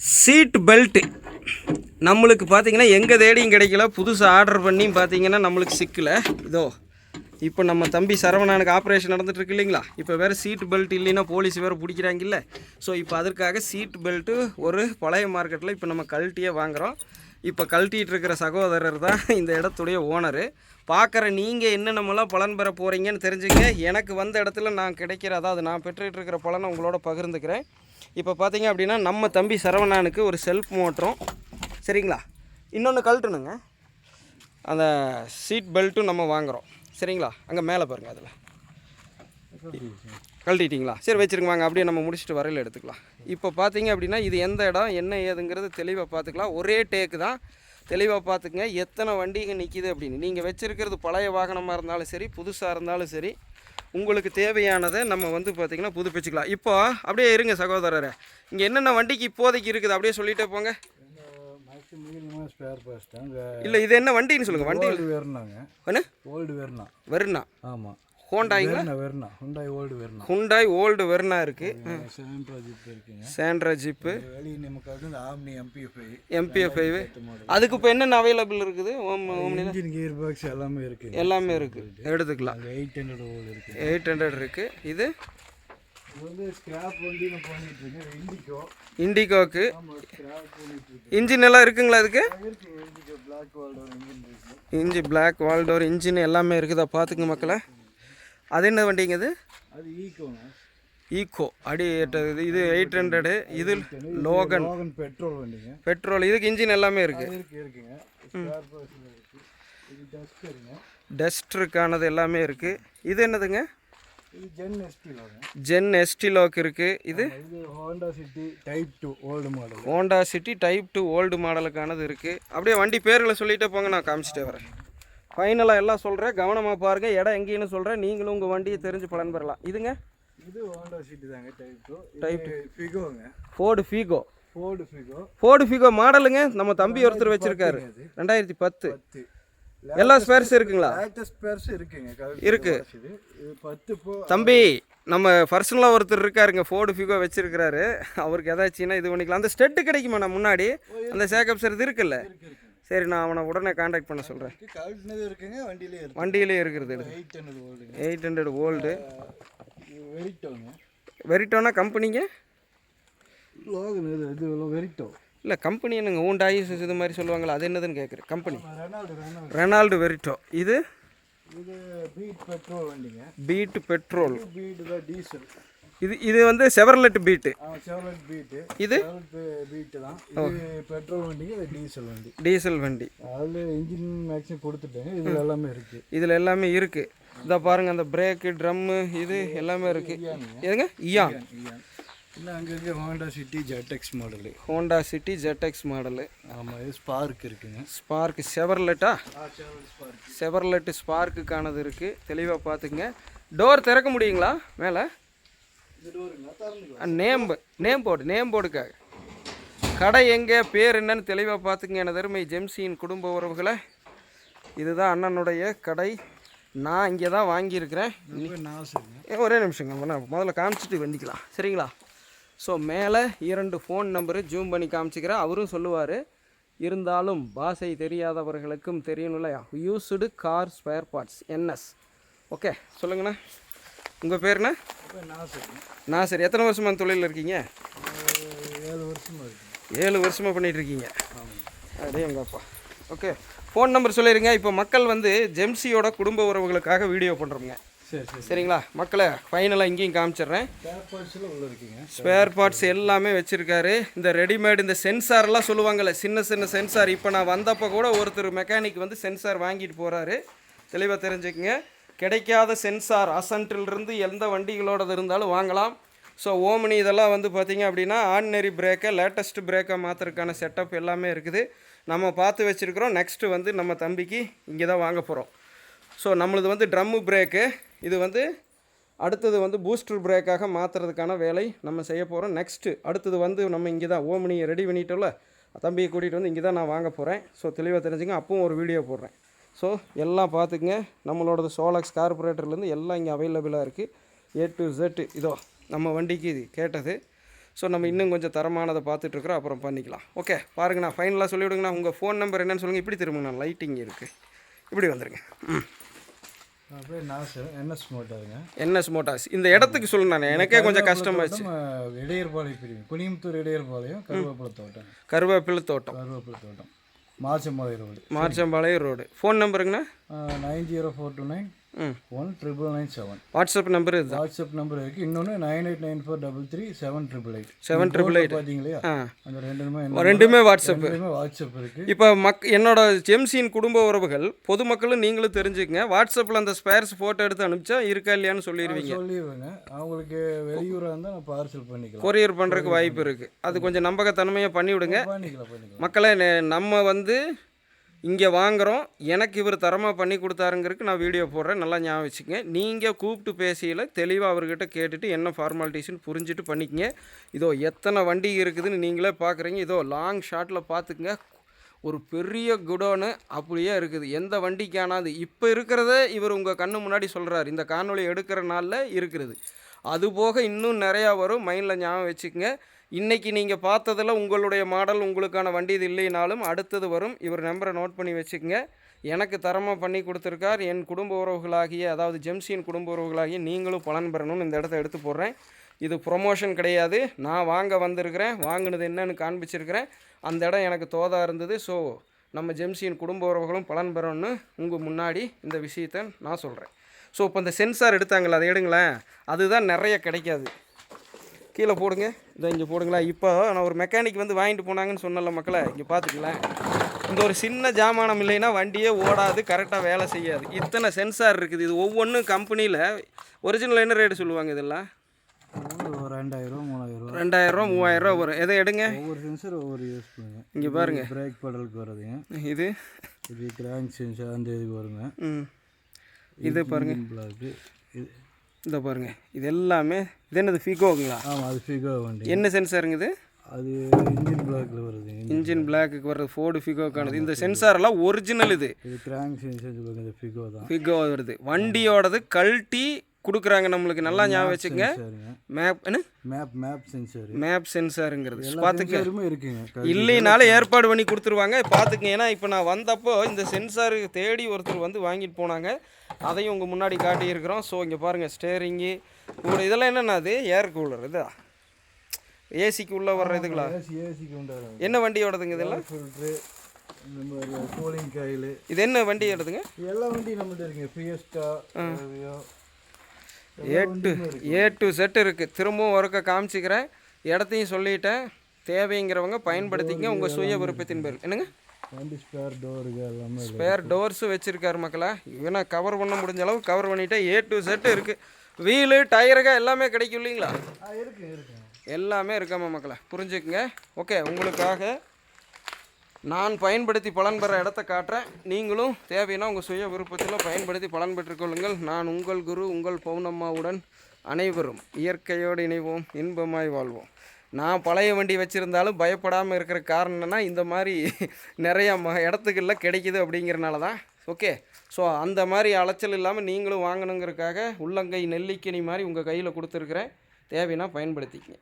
Seat belt நம்மளுக்கு பார்த்தீங்கன்னா எங்கே தேடியும் கிடைக்கல. புதுசாக ஆர்டர் பண்ணி பார்த்தீங்கன்னா நம்மளுக்கு சிக்கலை. இதோ இப்போ நம்ம தம்பி சரவணனுக்கு ஆப்ரேஷன் நடந்துகிட்ருக்கு இல்லைங்களா? இப்போ வேறு சீட் பெல்ட் இல்லைன்னா போலீஸ் வேறு பிடிக்கிறாங்கல்ல. ஸோ இப்போ அதற்காக சீட் பெல்ட்டு ஒரு பழைய மார்க்கெட்டில் இப்போ நம்ம கழட்டியே வாங்குகிறோம் இப்போ கழட்டிகிட்டு இருக்கிற சகோதரர் தான் இந்த இடத்துடைய ஓனரு பார்க்குற நீங்கள் என்னென்னமெல்லாம் பலன் பெற போகிறீங்கன்னு தெரிஞ்சுங்க. எனக்கு வந்த இடத்துல நான் கிடைக்கிற அதாவது நான் பெற்றுகிட்டு இருக்கிற பலனை உங்களோட பகிர்ந்துக்கிறேன். இப்போ பார்த்தீங்க அப்படின்னா நம்ம தம்பி சரவணனுக்கு ஒரு செல்ஃப் மோட்டரும் சரிங்களா? இன்னொன்று கழட்டணுங்க. அந்த சீட் பெல்ட்டும் நம்ம வாங்குகிறோம் சரிங்களா? அங்கே மேலே பாருங்கள் அதில். கழட்டிட்டிங்களா? சரி வச்சிருங்க வாங்க. அப்படியே நம்ம முடிச்சுட்டு வரையில் எடுத்துக்கலாம். இப்போ பார்த்தீங்க அப்படின்னா இது எந்த இடம் என்ன ஏதுங்கிறது தெளிவாக பார்த்துக்கலாம். ஒரே டேக்கு தான். தெளிவாக பார்த்துக்குங்க. எத்தனை வண்டிங்க நிற்கிது அப்படின்னு. நீங்கள் வச்சுருக்கிறது பழைய வாகனமாக இருந்தாலும் சரி புதுசாக இருந்தாலும் சரி உங்களுக்கு தேவையானதை நம்ம வந்து பார்த்திங்கன்னா புதுப்பிச்சுக்கலாம். இப்போ அப்படியே இருங்க சகோதரரே. இங்கே என்னென்ன வண்டிக்கு இப்போதைக்கு இருக்குது? அப்படியே சொல்லிட்டே போங்க. இல்லை இது என்ன வண்டின்னு சொல்லுங்கள் வண்டி ஓல்டு வேர்னாங்க என்ன? ஓல்டு வேர்னா வெர்னா ஆமாம் ஹோண்டாய்ங்களா Verna Hyundai old Verna Hyundai old Verna zip இருக்குங்க. சாண்ட்ரா ஜிப்பு வெளியே நமக்கு வந்து இந்த ஆம்னி எம்பிஎஃப்ஐ எம்பிஎஃப் ஃபைவ் அதுக்கு இப்போ என்னென்ன அவைலபிள் இருக்குது? ஓம் ஓம்னியில் இன்ஜின் கியர் பாக்ஸ் எல்லாமே இருக்குங்க எல்லாமே இருக்குது எடுத்துக்கலாம். எயிட் ஹண்ட்ரட் ஓல்டு இருக்கு. எயிட் ஹண்ட்ரட் இருக்குது இது? இது வந்து ஸ்கிராப் வண்டி நான் பண்ணிட்டு இருக்கேன். இண்டிகோ இண்டிகோக்கு இன்ஜின் எல்லாம் இருக்குங்களா அதுக்கு? இருக்குங்க இருக்கு. இன்ஜி பிளாக் வால்டோர் இன்ஜின் எல்லாமே இருக்குதா? பார்த்துங்க மக்களை. அது என்ன வண்டிங்க இது அது ஈக்கோங்க ஈக்கோ அடி இது எயிட் ஹண்ட்ரடு இது லோகன் பெட்ரோல் வண்டிங்க. பெட்ரோல் இதுக்கு இன்ஜின் எல்லாமே இருக்குது இருக்கு இருக்குங்க. டஸ்டருக்கானது எல்லாமே இருக்குது இது என்னதுங்க? ஜென் ஜென் எஸ்டிலோக்கு இருக்குது இது? Honda City type two old model Honda City type two old மாடலுக்கானது இருக்குது அப்படியே வண்டி பேர்களை சொல்லிட்டே போங்க நான் காமிச்சிட்டே வரேன். ஃபைனலாக எல்லாம் சொல்கிறேன் கவனமாக பாருங்கள் இடம் எங்கேன்னு சொல்கிறேன் நீங்களும் உங்கள் வண்டியை தெரிஞ்சு பலன் பெறலாம். இதுங்க? இது ஹோண்டா சிட்டி தாங்க type two type ஃபிகோங்க Ford Figo Ford Figo Ford Figo மாடலுங்க நம்ம தம்பி ஒருத்தர் வச்சுருக்காரு. ரெண்டாயிரத்தி பத்து. எல்லா ஸ்பேர்ஸ் இருக்குங்களா? லேட்டஸ்ட் பேர்ஸ் இருக்குங்க. இருக்கு. தம்பி நம்ம பர்சனலாக ஒருத்தர் இருக்காருங்க. ஃபோர்டு ஃபிகோ வச்சிருக்கிறாரு. அவருக்கு ஏதாச்சுன்னா இது பண்ணிக்கலாம். அந்த ஸ்டெட்டு கிடைக்குமா நான் முன்னாடி அந்த சேக்கப் சார் இது இருக்குல்ல? சரி நான் அவனை உடனே காண்டாக்ட் பண்ண சொல்கிறேன் இருக்குங்க வண்டியிலே வண்டியிலே இருக்கிறது எயிட் ஹண்ட்ரட் ஓல்டுங்க எயிட் ஹண்ட்ரட் ஓல்டு வெரிட்டோங்க வெரிட்டோனா கம்பெனிங்க? லோகன் இது இது வெரிட்டோ இல்லை கம்பெனி என்னங்க? ஊண்டாயி இது மாதிரி சொல்லுவாங்களா அது என்னதுன்னு கேட்குறேன் கம்பெனி. ரெனால்டு வெரிட்டோ இது? இது பீட் பெட்ரோல் வண்டிங்க. பீட்டு பெட்ரோல் பீட் தான் டீசல் இது இது வந்து செவர்லெட் பீட்டு. Chevrolet Beat. இது? பீட்டு தான். இது பெட்ரோல் வண்டிங்க இது டீசல் வண்டி. டீசல் வண்டி. அதில் இன்ஜின் மேக்ஸிமம் கொடுத்துட்டேங்க இதில் எல்லாமே இருக்குது இதில் எல்லாமே இருக்குது இதை பாருங்கள் அந்த பிரேக்கு ட்ரம்மு இது எல்லாமே இருக்குது எதுங்க? இயான் இல்லை அங்கங்கே Honda City ZX model Honda City ZX model ஆமாம் இது ஸ்பார்க் இருக்குங்க. ஸ்பார்க் செவர்லெட்டா? செவர்லெட்டு ஸ்பார்க்குக்கானது இருக்குது தெளிவாக பார்த்துக்குங்க. டோர் திறக்க முடியுங்களா? மேலே? நேம் நேம் போர்டு நேம் போர்டுக்காக கடை எங்கே பேர் என்னன்னு தெளிவாக பார்த்துங்க எனது அருமை ஜெம்சியின் குடும்ப உறவுகளை. இதுதான் அண்ணனுடைய கடை. நான் இங்கே தான் வாங்கியிருக்கிறேன். ஒரே நிமிஷங்க முதல்ல காமிச்சிட்டு வண்டிக்கலாம். சரிங்களா? ஸோ மேலே இரண்டு ஃபோன் நம்பரு ஜூம் பண்ணி காமிச்சிக்கிறேன். அவரும் சொல்லுவார் இருந்தாலும் பாஷை தெரியாதவர்களுக்கும் தெரியணும்ல used car spare parts NS okay சொல்லுங்கண்ணா. உங்கள் பேருண்ணா நான் சரி எத்தனை வருஷமா இந்த தொழிலில் இருக்கீங்க? ஏழு வருஷமாக ஏழு வருஷமாக பண்ணிட்டு இருக்கீங்க. அதே எங்கள் அப்பா ஓகே. ஃபோன் நம்பர் சொல்லிடுங்க இப்போ மக்கள் வந்து ஜெம்சியோட குடும்ப உறவுகளுக்காக வீடியோ பண்ணுறோங்க சரி சரி. சரிங்களா? மக்களை ஃபைனலாக இங்கேயும் காமிச்சிடுறேன். ஸ்பேர் பார்ட்ஸ் எல்லாமே வச்சுருக்காரு. இந்த ரெடிமேட் இந்த சென்சார்லாம் சொல்லுவாங்கள்ல சின்ன சின்ன சென்சார் இப்போ நான் வந்தப்போ கூட ஒருத்தர் மெக்கானிக் வந்து சென்சார் வாங்கிட்டு போகிறாரு தெளிவாக தெரிஞ்சுக்கங்க. கிடைக்காத சென்சார் அசன்ட்டிலிருந்து எந்த வண்டிகளோடது இருந்தாலும் வாங்கலாம். ஸோ ஓமினி இதெல்லாம் வந்து பார்த்திங்க அப்படின்னா ஆர்டினரி பிரேக்கை லேட்டஸ்ட் பிரேக்கை மாற்றுறதுக்கான செட்டப் எல்லாமே இருக்குது. நம்ம பார்த்து வச்சுருக்கிறோம். நெக்ஸ்ட்டு வந்து நம்ம தம்பிக்கு இங்கே தான் வாங்க போகிறோம் ஸோ நம்மளது வந்து ட்ரம்மு பிரேக்கு. இது வந்து அடுத்தது வந்து பூஸ்டர் பிரேக்காக மாற்றுறதுக்கான வேலை நம்ம செய்ய போகிறோம் நெக்ஸ்ட்டு அடுத்தது வந்து நம்ம இங்கே தான் ஓமனியை ரெடி பண்ணிட்டோம்ல தம்பியை கூட்டிகிட்டு வந்து இங்கே தான் நான் வாங்க போகிறேன் ஸோ தெளிவாக தெரிஞ்சுங்க. அப்பவும் ஒரு வீடியோ போடுறேன். ஸோ எல்லாம் பார்த்துக்குங்க. நம்மளோடது சோலக்ஸ் கார்பரேட்டர்லேருந்து எல்லாம் இங்கே அவைலபிளாக இருக்குது ஏ டு Z இதோ நம்ம வண்டிக்கு இது கேட்டது. ஸோ நம்ம இன்னும் கொஞ்சம் தரமானதை பார்த்துட்ருக்குறோம். அப்புறம் பண்ணிக்கலாம். ஓகே பாருங்கண்ணா ஃபைனலாக சொல்லிவிடுங்கண்ணா. உங்கள் ஃபோன் நம்பர் என்னன்னு சொல்லுங்கள் இப்படி திரும்புங்கண்ணா. லைட்டிங் இருக்குது இப்படி வந்துருங்க. ம். அப்படியே என்எஸ் மோட்டாருங்க என்எஸ் மோட்டார்ஸ் இந்த இடத்துக்கு சொல்லுண்ணா எனக்கே கொஞ்சம் கஷ்டமாச்சு இடையர்பாளையம் பிரிவு குனியமுத்தூர் இடையர்பாளையம் கருவேப்பிலை தோட்டம். கருவேப்பிலை தோட்டம். கருவேப்பிலை தோட்டம். Machampalayam road. Marchampalayam road. Phone நம்பருங்கண்ணா. Nine zero four two nine. One triple nine seven WhatsApp number இதுதான் வாட்ஸ்அப் நம்பர் இருக்குது இன்னொன்று nine eight nine four double three seven triple eight seven triple eight பார்த்தீங்க இல்லையா ஆ. அந்த ரெண்டுமே ரெண்டுமே வாட்ஸ்அப். ரெண்டுமே WhatsApp இருக்குது இப்போ மக் என்னோட ஜெம்சியின் குடும்ப உறவுகள் பொதுமக்களும் நீங்களும் தெரிஞ்சுக்கங்க. வாட்ஸ்அப்பில் அந்த ஸ்பேர்ஸ் ஃபோட்டோ எடுத்து அனுப்பிச்சா இருக்கா இல்லையான்னு சொல்லிடுவீங்க சொல்லிடுவேங்க அவங்களுக்கு வெளியூராக இருந்தால் நான் பார்சல் பண்ணிக்கலாம். கொரியர் பண்ணுறதுக்கு வாய்ப்பு இருக்குது அது கொஞ்சம் நம்பகத்தன்மையாக பண்ணி விடுங்க பண்ணிக்கலாம் பண்ணிக்கலாம். மக்களை நம்ம வந்து இங்கே வாங்குகிறோம் எனக்கு இவர் தரமாக பண்ணி கொடுத்தாருங்கிறதுக்கு நான் வீடியோ போடுறேன். நல்லா ஞாபகம் வச்சுக்கங்க. நீங்கள் கூப்பிட்டு பேசியில் தெளிவாக அவர்கிட்ட கேட்டுட்டு என்ன ஃபார்மாலிட்டிஸ்னு புரிஞ்சுட்டு பண்ணிக்கங்க. இதோ எத்தனை வண்டி இருக்குதுன்னு நீங்களே பார்க்குறீங்க இதோ லாங் ஷாட்டில் பார்த்துக்குங்க ஒரு பெரிய குடோனு அப்படியே இருக்குது. எந்த வண்டிக்கானாது இப்போ இருக்கிறத இவர் உங்கள் கண்ணு முன்னாடி சொல்கிறார் இந்த காணொலி எடுக்கிற நாளில் இருக்கிறது அது போக இன்னும் நிறையா வரும். மைண்டில் ஞாபகம் வச்சுக்கங்க. இன்றைக்கி நீங்கள் பார்த்ததில் உங்களுடைய மாடல் உங்களுக்கான வண்டி இது இல்லைனாலும் அடுத்தது வரும். இவர் நம்பரை நோட் பண்ணி வச்சுக்கோங்க. எனக்கு தரமாக பண்ணி கொடுத்துருக்கார். என் குடும்ப உறவுகளாகிய அதாவது ஜெம்சியின் குடும்ப உறவுகளாகிய நீங்களும் பலன் பெறணும்னு இந்த இடத்த எடுத்து போடுறேன். இது ப்ரொமோஷன் கிடையாது. நான் வாங்க வந்திருக்கிறேன். வாங்கினது என்னன்னு காண்பிச்சிருக்கிறேன். அந்த இடம் எனக்கு தோதா இருந்தது. ஸோ நம்ம ஜெம்சியின் குடும்ப உறவுகளும் பலன் பெறணும்னு உங்கள் முன்னாடி இந்த விஷயத்தை நான் சொல்கிறேன் ஸோ இப்போ இந்த சென்சார் எடுத்தாங்களே அதை எடுங்களேன். அதுதான் நிறைய கிடைக்காது. கீழே போடுங்க. இதை இங்கே போடுங்களா. இப்போ நான் ஒரு மெக்கானிக் வந்து வாங்கிட்டு போனாங்கன்னு சொன்னல மக்களை இங்கே பார்த்துக்கலாம் இந்த ஒரு சின்ன ஜாமானம் இல்லைன்னா வண்டியே ஓடாது கரெக்டாக வேலை செய்யாது. இத்தனை சென்சார் இருக்குது. இது ஒவ்வொன்றும் கம்பெனியில் ஒரிஜினல் என்ன ரேட்டு சொல்லுவாங்க இதெல்லாம்? ஒரு ரெண்டாயிரம் மூணாயிரம். ரெண்டாயிரரூவா மூவாயிரரூவா வரும். எதை எடுங்க? ஒவ்வொரு சென்சர் ஒவ்வொரு யூஸ் பண்ணுங்க. இங்கே பாருங்க. பிரேக் பெடலுக்கு வருதுங்க இது? இது கிராங்க் சென்சார் அந்த இதுக்கு வருங்க. ம். இது பாருங்க. இது இந்த பாருங்க இது எல்லாமே இது என்னது ஃபிகோங்களா ஆமாம் அது ஃபிகோ வண்டி. என்ன சென்சாருங்க இது? அது இன்ஜின் பிளாக்ல வருதுங்க இன்ஜின் பிளாக்குக்கு வர்றது ஃபோர்டு ஃபிகோக்கானது இந்த சென்சாரெல்லாம் ஒரிஜினல் இது. இது கிராங்க் சென்சார் சொல்லுவாங்க இந்த ஃபிகோ தான். ஃபிகோ வருது. வண்டியோடது கழட்டி கொடுக்குறாங்க நம்மளுக்கு. நல்லா ஞாபகம் வச்சுக்கங்க. மேப் என்ன? மேப் மேப் சென்சார் மேப் சென்சாருங்கிறது பார்த்துக்க இருக்குங்க. இல்லைனாலும் ஏற்பாடு பண்ணி கொடுத்துருவாங்க. பார்த்துங்க ஏன்னா இப்போ நான் வந்தப்போ இந்த சென்சார் தேடி ஒருத்தர் வந்து வாங்கிட்டு போனாங்க. அதையும் உங்கள் முன்னாடி காட்டியிருக்கிறோம். ஸோ இங்கே பாருங்கள் ஸ்டேரிங்கு கூட இதெல்லாம் என்னென்ன அது? ஏர் கூலர் இதா? ஏசிக்கு உள்ளே வர்ற இதுங்களா என்ன வண்டியோடதுங்க இதெல்லாம்? கூலிங் காயில் இது என்ன வண்டி எடுதுங்க எல்லா வண்டியும் நம்மள்ட்ட இருக்குங்க. Fiesta A to A to set இருக்குது திரும்பவும் ஒருக்க காமிச்சிக்கிறேன். இடத்தையும் சொல்லிட்டேன். தேவைங்கிறவங்க பயன்படுத்திங்க உங்கள் சுய விருப்பத்தின் பேர் என்னங்க? ஸ்பேர் டோருக்கு எல்லாமே இருக்கு. ஸ்பேர் டோர்ஸும் வச்சுருக்காரு மக்களா. இவனை கவர் பண்ண முடிஞ்ச அளவு கவர் பண்ணிட்டேன் ஏ டு செட்டு இருக்குது வீலு டயருங்க எல்லாமே கிடைக்கும் இல்லைங்களா? எல்லாமே இருக்காம மக்களை. புரிஞ்சுக்குங்க. ஓகே உங்களுக்காக நான் பயன்படுத்தி பலன் பெற இடத்த காட்டுறேன். நீங்களும் தேவைன்னா உங்கள் சுய விருப்பத்தில் பயன்படுத்தி பலன் பெற்றுக்கொள்ளுங்கள் நான் உங்கள் குரு உங்கள் பௌர்ணம்மாவுடன் அனைவரும் இயற்கையோடு இணைவோம் இன்பமாய் வாழ்வோம். நான் பழைய வண்டி வச்சுருந்தாலும் பயப்படாமல் இருக்கிற காரணம் இந்த மாதிரி நிறையா ம இடத்துக்குள்ள கிடைக்குது அப்படிங்கிறனால தான். ஓகே? ஸோ அந்த மாதிரி அலைச்சல் இல்லாமல் நீங்களும் வாங்கணுங்கிறதுக்காக உள்ளங்கை நெல்லிக்கனி மாதிரி உங்கள் கையில் கொடுத்துருக்குறேன். தேவைன்னா பயன்படுத்திக்கங்க.